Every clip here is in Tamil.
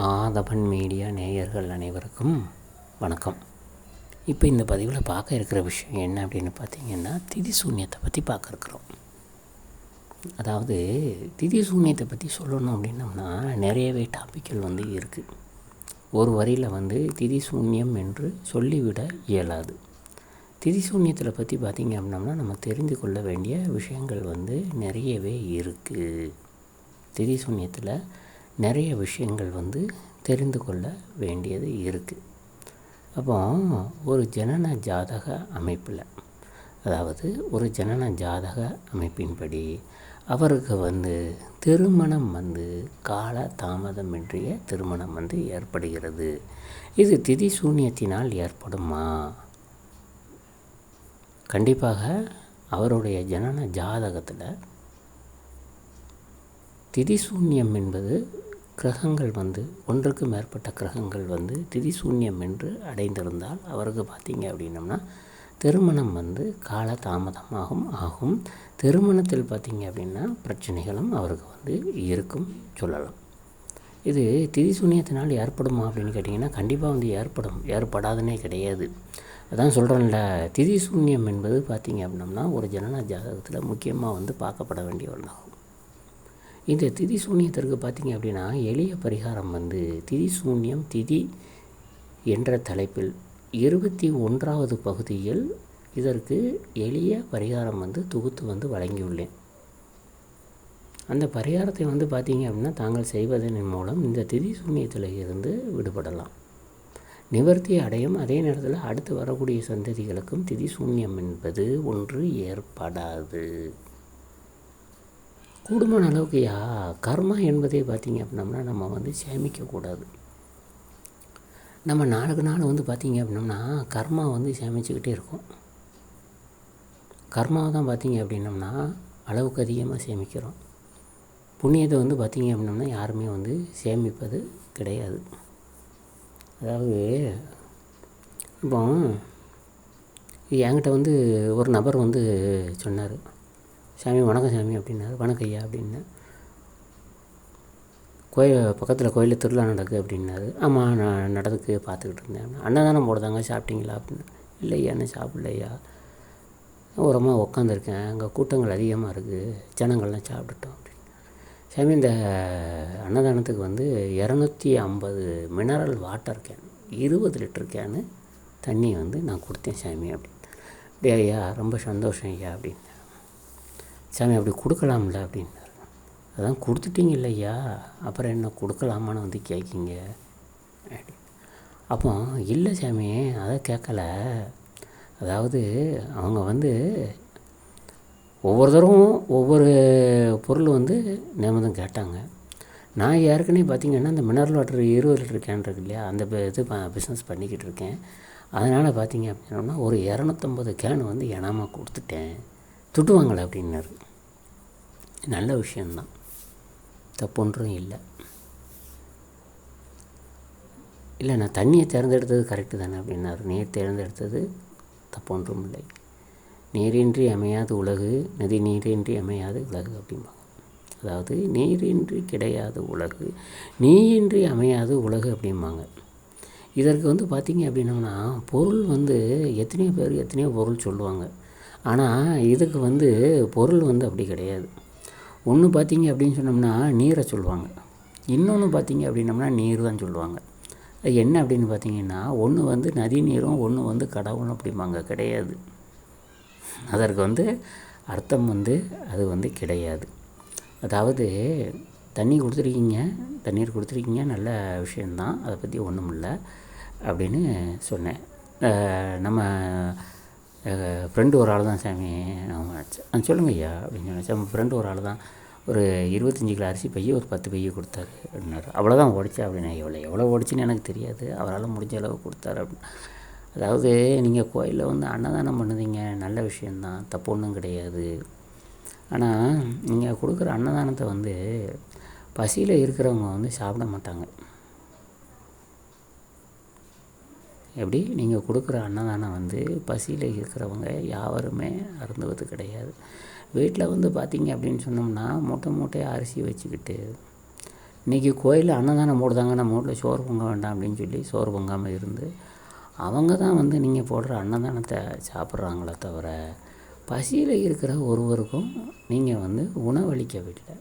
ஆதபன் மீடியா நேயர்கள் அனைவருக்கும் வணக்கம். இப்போ இந்த பதிவில் பார்க்க இருக்கிற விஷயம் என்ன அப்படின்னு பார்த்தீங்கன்னா திதி சூன்யத்தை பற்றி பார்க்க இருக்கிறோம். அதாவது திதி சூன்யத்தை பற்றி சொல்லணும் அப்படின்னம்னா நிறையவே டாப்பிக்கள் வந்து இருக்குது ஒரு வரியில் வந்து திதி சூன்யம் என்று சொல்லிவிட இயலாது. திதி சூன்யத்தில் பற்றி பார்த்திங்க அப்படின்னம்னா நம்ம தெரிந்து கொள்ள வேண்டிய விஷயங்கள் வந்து நிறையவே இருக்குது திதி சூன்யத்தில் நிறைய விஷயங்கள் வந்து தெரிந்து கொள்ள வேண்டியது இருக்குது அப்போ ஒரு ஜனன ஜாதக அமைப்பில் அதாவது ஒரு ஜனன ஜாதக அமைப்பின்படி அவருக்கு வந்து திருமணம் வந்து கால தாமதமின்றிய திருமணம் வந்து ஏற்படுகிறது. இது திதி சூன்யத்தினால் ஏற்படுமா? கண்டிப்பாக அவருடைய ஜனன ஜாதகத்தில் திதி சூன்யம் என்பது கிரகங்கள் வந்து ஒன்றுக்கு மேற்பட்ட கிரகங்கள் வந்து திதி சூன்யம் என்று அடைந்திருந்தால் அவருக்கு பார்த்திங்க அப்படின்னம்னா திருமணம் வந்து கால தாமதமாகும் ஆகும். திருமணத்தில் பார்த்திங்க அப்படின்னா பிரச்சனைகளும் அவருக்கு வந்து இருக்கும் சொல்லலாம். இது திதி சூன்யத்தினால் ஏற்படுமா அப்படின்னு கேட்டிங்கன்னா கண்டிப்பாக வந்து ஏற்படும் ஏற்படாதுன்னே கிடையாது. அதான் சொல்கிறேன்ல திதி சூன்யம் என்பது பார்த்திங்க அப்படின்னம்னா ஒரு ஜனன ஜாதகத்தில் முக்கியமாக வந்து பார்க்கப்பட வேண்டிய ஒன்றாகும் இந்த திதி சூன்யத்திற்கு பார்த்திங்க அப்படின்னா எளிய பரிகாரம் வந்து திதி சூன்யம் திதி என்ற தலைப்பில் இருபத்தி ஒன்றாவது பகுதியில் இதற்கு எளிய பரிகாரம் வந்து தொகுத்து வந்து வழங்கியுள்ளேன். அந்த பரிகாரத்தை வந்து பார்த்திங்க அப்படின்னா தாங்கள் செய்வதன் மூலம் இந்த திதி சூன்யத்தில் இருந்து விடுபடலாம். நிவர்த்தி அடையும் அதே நேரத்தில் அடுத்து வரக்கூடிய சந்ததிகளுக்கும் திதி சூன்யம் என்பது ஒன்று ஏற்படாது. கூடுமான அளவுக்கு யா கர்மா என்பதே பார்த்திங்க அப்படின்னம்னா நம்ம வந்து சேமிக்கக்கூடாது. நம்ம நாளுக்கு நாள் வந்து பார்த்திங்க அப்படின்னம்னா கர்மா வந்து சேமிச்சுக்கிட்டே இருக்கும். கர்மாவை தான் பார்த்திங்க அப்படின்னம்னா அளவுக்கு அதிகமாக சேமிக்கிறோம். புண்ணியத்தை வந்து பார்த்திங்க அப்படின்னம்னா யாருமே வந்து சேமிப்பது கிடையாது. அதாவது இப்போ என்கிட்ட வந்து ஒரு நபர் வந்து சொன்னார். சாமி வணக்கம் சாமி அப்படின்னாரு. வணக்கம் ஐயா அப்படின்னேன் கோயில் பக்கத்தில் கோயிலில் திருவிழா நடக்குது அப்படின்னாரு. ஆமாம் நான் நடந்துக்கு பார்த்துக்கிட்டு இருந்தேன். அன்னதானம் போடுதாங்க சாப்பிட்டீங்களா அப்படின்னு. இல்லை ஐயா என்ன சாப்பிட்லையா ஓரமாக உட்காந்துருக்கேன் அங்கே கூட்டங்கள் அதிகமாக இருக்குது ஜனங்கள்லாம் சாப்பிட்டுட்டோம் அப்படின்னு. சாமி இந்த அன்னதானத்துக்கு வந்து இரநூத்தி ஐம்பது மினரல் வாட்டர் கேன் இருபது லிட்டர் கேனு தண்ணி வந்து நான் கொடுத்தேன் சாமி அப்படின்னு. அப்படியே ஐயா ரொம்ப சந்தோஷம் ஐயா அப்படின்னு. சாமி அப்படி கொடுக்கலாம்ல அப்படின்னாரு. அதான் கொடுத்துட்டீங்க இல்லையா அப்புறம் என்ன கொடுக்கலாமான்னு வந்து கேட்கிங்க அப்போ இல்லை சாமி அதை கேட்கல அதாவது அவங்க வந்து ஒவ்வொரு தடவும் ஒவ்வொரு பொருள் வந்து நேமதம் கேட்டாங்க. நான் ஏற்கனவே பார்த்திங்கன்னா இந்த மினரல் வாட்டர் இருபது லிட்டர் கேன் இருக்கு இல்லையா? அந்த இது பிஸ்னஸ் பண்ணிக்கிட்டு இருக்கேன். அதனால் பார்த்திங்க அப்படின்னா ஒரு இரநூத்தம்பது கேன் வந்து இனாமா கொடுத்துட்டேன். திட்டுவாங்களே அப்படின்னாரு. நல்ல விஷயந்தான். தப்பொன்றும் இல்லை. இல்லை நான் தண்ணியை தேர்ந்தெடுத்தது கரெக்டு தானே அப்படின்னாரு. நீர் தேர்ந்தெடுத்தது தப்பொன்றும் இல்லை. நீரின்றி அமையாது உலகு நதி நீரின்றி அமையாது உலகு அப்படிம்பாங்க. அதாவது நீரின்றி கிடையாது உலகு நீயின்றி அமையாது உலகு அப்படிம்பாங்க. இதற்கு வந்து பார்த்திங்க அப்படின்னோம்னா பொருள் வந்து எத்தனையோ பேர் எத்தனையோ பொருள் சொல்லுவாங்க. ஆனால் இதுக்கு வந்து பொருள் வந்து அப்படி கிடையாது. ஒன்று பார்த்திங்க அப்படின்னு சொன்னோம்னா நீரை சொல்லுவாங்க. இன்னொன்று பார்த்திங்க அப்படின்னம்னா நீர் தான் சொல்லுவாங்க. அது என்ன அப்படின்னு பார்த்தீங்கன்னா ஒன்று வந்து நதி நீரும் ஒன்று வந்து கடவுளும் அப்படிம்பாங்க. கிடையாது. அதற்கு வந்து அர்த்தம் வந்து அது வந்து கிடையாது. அதாவது தண்ணி கொடுத்துருக்கீங்க தண்ணீர் கொடுத்துருக்கீங்க நல்ல விஷயந்தான் அதை பற்றி ஒன்றும் இல்லை அப்படின்னு சொன்னேன். நம்ம ஃப்ரெண்டு ஒரு ஆள் தான் சாமி ஆமாம் சொல்லுங்கள் ஐயா அப்படின்னு சொன்னேன். ஃப்ரெண்டு ஒரு ஆள் தான் ஒரு இருபத்தஞ்சி கிலோ அரிசி பைய ஒரு பத்து பைய கொடுத்தாரு அப்படின்னாரு. அவ்வளோதான் ஓடிச்சா அப்படின்னா எவ்வளோ எவ்வளோ ஓடிச்சுன்னு எனக்கு தெரியாது. அவரால் முடிஞ்ச அளவு கொடுத்தாரு அப்படின்னு. அதாவது நீங்கள் கோயிலில் வந்து அன்னதானம் பண்ணுதீங்க நல்ல விஷயந்தான் தப்பு ஒன்றும் கிடையாது. ஆனால் நீங்கள் கொடுக்குற அன்னதானத்தை வந்து பசியில் இருக்கிறவங்க வந்து சாப்பிட மாட்டாங்க. எப்படி? நீங்கள் கொடுக்குற அன்னதானம் வந்து பசியில் இருக்கிறவங்க யாவருமே அருந்துவது கிடையாது. வீட்டில் வந்து பார்த்திங்க அப்படின்னு சொன்னோம்னா மூட்டை மூட்டையாக அரிசி வச்சுக்கிட்டு இன்றைக்கி கோயிலில் அன்னதானம் போடுதாங்க நம்ம வீட்டில் சோறு பொங்க வேண்டாம் அப்படின்னு சொல்லி சோறு பொங்காமல் இருந்து அவங்க தான் வந்து நீங்கள் போடுற அன்னதானத்தை சாப்பிட்றாங்களே தவிர பசியில் இருக்கிற ஒருவருக்கும் நீங்கள் வந்து உணவளிக்கவில்லை.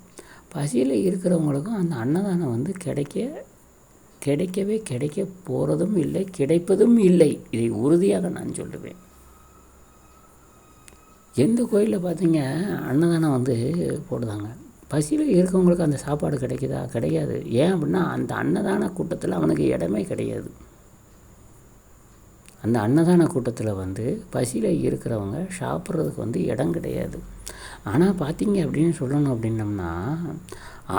பசியில் இருக்கிறவங்களுக்கும் அந்த அன்னதானம் வந்து கிடைக்க கிடைக்கவே கிடைக்க போகிறதும் இல்லை கிடைப்பதும் இல்லை. இதை உறுதியாக நான் சொல்லுவேன். எந்த கோயிலில் பார்த்தீங்க அன்னதானம் வந்து போடுதாங்க. பசியில் இருக்கவங்களுக்கு அந்த சாப்பாடு கிடைக்குதா? கிடையாது. ஏன் அப்படின்னா அந்த அன்னதான கூட்டத்தில் அவனுக்கு இடமே கிடையாது. அந்த அன்னதான கூட்டத்தில் வந்து பசியில் இருக்கிறவங்க சாப்பிட்றதுக்கு வந்து இடம் கிடையாது. ஆனால் பார்த்தீங்க அப்படின்னு சொல்லணும் அப்படின்னம்னா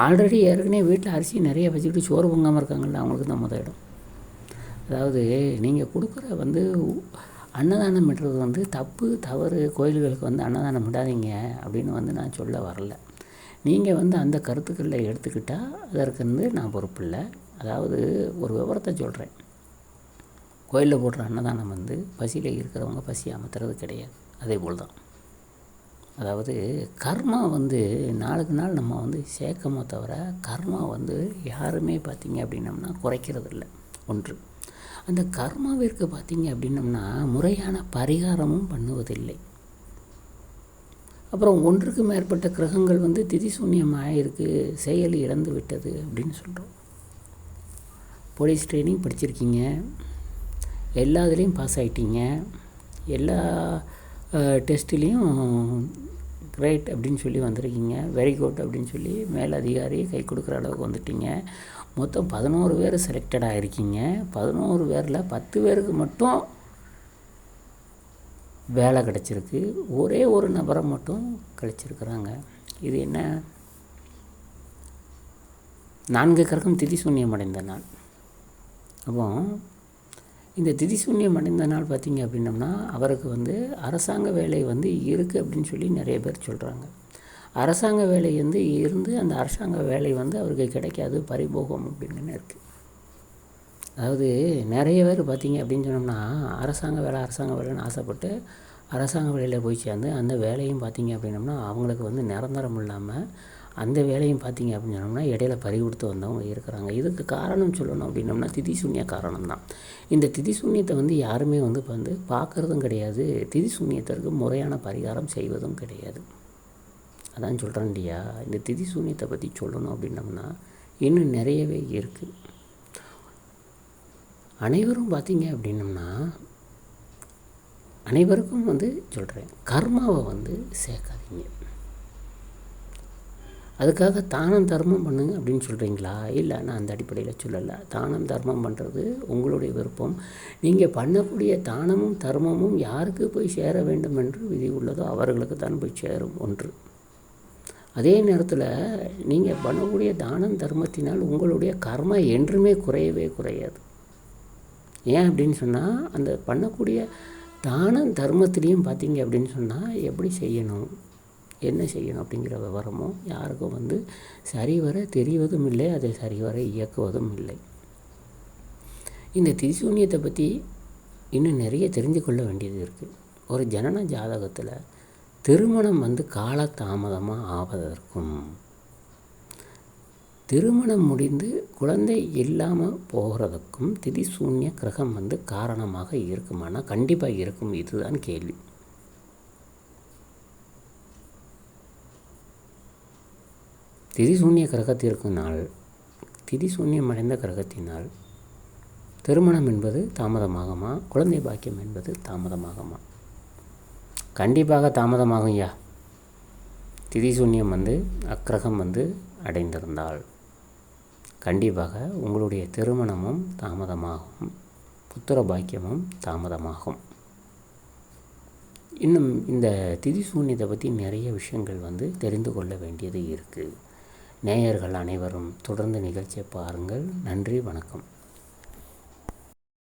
ஆல்ரெடி ஏற்கனவே வீட்டில் அரிசி நிறைய வச்சுக்கிட்டு சோறு பொங்காமல் இருக்காங்கல்ல அவங்களுக்கு தான் முத இடம். அதாவது நீங்கள் கொடுக்குற வந்து அன்னதானம் பண்ணுறது வந்து தப்பு தவறு கோயில்களுக்கு வந்து அன்னதானம் விடாதீங்க அப்படின்னு வந்து நான் சொல்ல வரல. நீங்கள் வந்து அந்த கருத்துக்களில் எடுத்துக்கிட்டால் அதற்கு வந்து நான் பொறுப்பு இல்லை. அதாவது ஒரு விவரத்தை சொல்கிறேன் கோயிலில் போடுற அன்னதானம் வந்து பசியில் இருக்கிறவங்க பசி அமர்த்துறது கிடையாது. அதே போல் தான். அதாவது கர்மா வந்து நாளுக்கு நாள் நம்ம வந்து சேர்க்கமோ தவிர கர்மா வந்து யாருமே பார்த்திங்க அப்படின்னம்னா குறைக்கிறது இல்லை ஒன்று. அந்த கர்மாவிற்கு பார்த்திங்க அப்படின்னம்னா முறையான பரிகாரமும் பண்ணுவதில்லை. அப்புறம் ஒன்றுக்கு மேற்பட்ட கிரகங்கள் வந்து திதிசூன்யமாக இருக்குது செயல் இழந்து விட்டது அப்படின்னு சொல்கிறோம் போலீஸ் ட்ரைனிங் படிச்சிருக்கீங்க. எல்லா இதுலேயும் பாஸ் ஆகிட்டீங்க எல்லா டெஸ்ட்லேயும் கிரேட் அப்படின்னு சொல்லி வந்திருக்கீங்க. வெரி குட் அப்படின்னு சொல்லி மேலதிகாரி கை கொடுக்குற அளவுக்கு வந்துட்டீங்க. மொத்தம் பதினோரு பேர் செலக்டட் ஆகிருக்கீங்க பதினோரு பேரில் பத்து பேருக்கு மட்டும் வேலை கிடச்சிருக்கு. ஒரே ஒரு நபரை மட்டும் கிடச்சிருக்கிறாங்க இது என்ன? நான்கு கிரகம் திதி சூன்யம் அடைந்த நாள். அப்போ இந்த திதி சூன்யம் அடைந்த நாள் பார்த்திங்க அப்படின்னம்னா அவருக்கு வந்து அரசாங்க வேலை வந்து இருக்குது அப்படின்னு சொல்லி நிறைய பேர் சொல்கிறாங்க அரசாங்க வேலை வந்து இருந்து அந்த அரசாங்க வேலை வந்து அவருக்கு கிடைக்காது பறிபோகம் அப்படின்னு இருக்குது அதாவது நிறைய பேர் பார்த்திங்க அப்படின்னு சொன்னோம்னா அரசாங்க வேலை அரசாங்க வேலைன்னு ஆசைப்பட்டு அரசாங்க வேலையில் போய் சேர்ந்து அந்த வேலையும் பார்த்திங்க அப்படின்னம்னா அவங்களுக்கு வந்து நிரந்தரம் இல்லாமல் அந்த வேலையும் பார்த்திங்க அப்படின்னு சொன்னோம்னா இடையில பறி கொடுத்து வந்தவங்க இருக்கிறாங்க. இதுக்கு காரணம் சொல்லணும் அப்படின்னம்னா திதி சூன்ய காரணம் தான் இந்த திதி சூன்யத்தை வந்து யாருமே வந்து இப்போ வந்து பார்க்குறதும் கிடையாது. திதி சூன்யத்திற்கு முறையான பரிகாரம் செய்வதும் கிடையாது. அதான் சொல்கிறேன் இல்லையா? இந்த திதி சூன்யத்தை பற்றி சொல்லணும் அப்படின்னம்னா இன்னும் நிறையவே இருக்குது அனைவரும் பார்த்தீங்க அப்படின்னம்னா அனைவருக்கும் வந்து சொல்கிறேன் கர்மாவை வந்து சேர்க்காதீங்க. அதுக்காக தானம் தர்மம் பண்ணுங்க அப்படின்னு சொல்கிறீங்களா இல்லை நான் அந்த அடிப்படையில் சொல்லலை. தானம் தர்மம் பண்ணுறது உங்களுடைய விருப்பம். நீங்கள் பண்ணக்கூடிய தானமும் தர்மமும் யாருக்கு போய் சேர வேண்டும் என்று விதி உள்ளதோ அவர்களுக்கு தான் போய் சேரும் ஒன்று. அதே நேரத்தில் நீங்கள் பண்ணக்கூடிய தானம் தர்மத்தினால் உங்களுடைய கர்மா என்றுமே குறையவே குறையாது. ஏன் அப்படின்னு சொன்னால் அந்த பண்ணக்கூடிய தானம் தர்மத்திலையும் பார்த்தீங்க அப்படின்னு சொன்னால் எப்படி செய்யணும்? என்ன செய்யணும் அப்படிங்கிற விவரமும் யாருக்கும் வந்து சரிவர தெரிவதும் இல்லை அதை சரிவர இயக்குவதும் இல்லை. இந்த திரிசூன்யத்தை பற்றி இன்னும் நிறைய தெரிஞ்சு கொள்ள வேண்டியது இருக்குது ஒரு ஜனன ஜாதகத்தில் திருமணம் வந்து காலதாமதமாக ஆவதற்கும் திருமணம் முடிந்து குழந்தை இல்லாமல் போகிறதுக்கும் திதிசூன்ய கிரகம் வந்து காரணமாக இருக்குமானா கண்டிப்பாக இருக்கும் இதுதான் கேள்வி. திதிசூன்ய திதி திதிசூன்யம் அடைந்த கிரகத்தினால் திருமணம் என்பது தாமதமாகுமா? குழந்தை பாக்கியம் என்பது தாமதமாகுமா? கண்டிப்பாக தாமதமாகும் ஐயா திதிசூன்யம் வந்து அக்கிரகம் வந்து அடைந்திருந்தால் கண்டிப்பாக உங்களுடைய திருமணமும் தாமதமாகும் புத்திர பாக்கியமும் தாமதமாகும். இன்னும் இந்த திதிசூன்யத்தை பற்றி நிறைய விஷயங்கள் வந்து தெரிந்து கொள்ள வேண்டியது இருக்குது நேயர்கள் அனைவரும் தொடர்ந்து நிகழ்ச்சியை பாருங்கள். நன்றி வணக்கம்.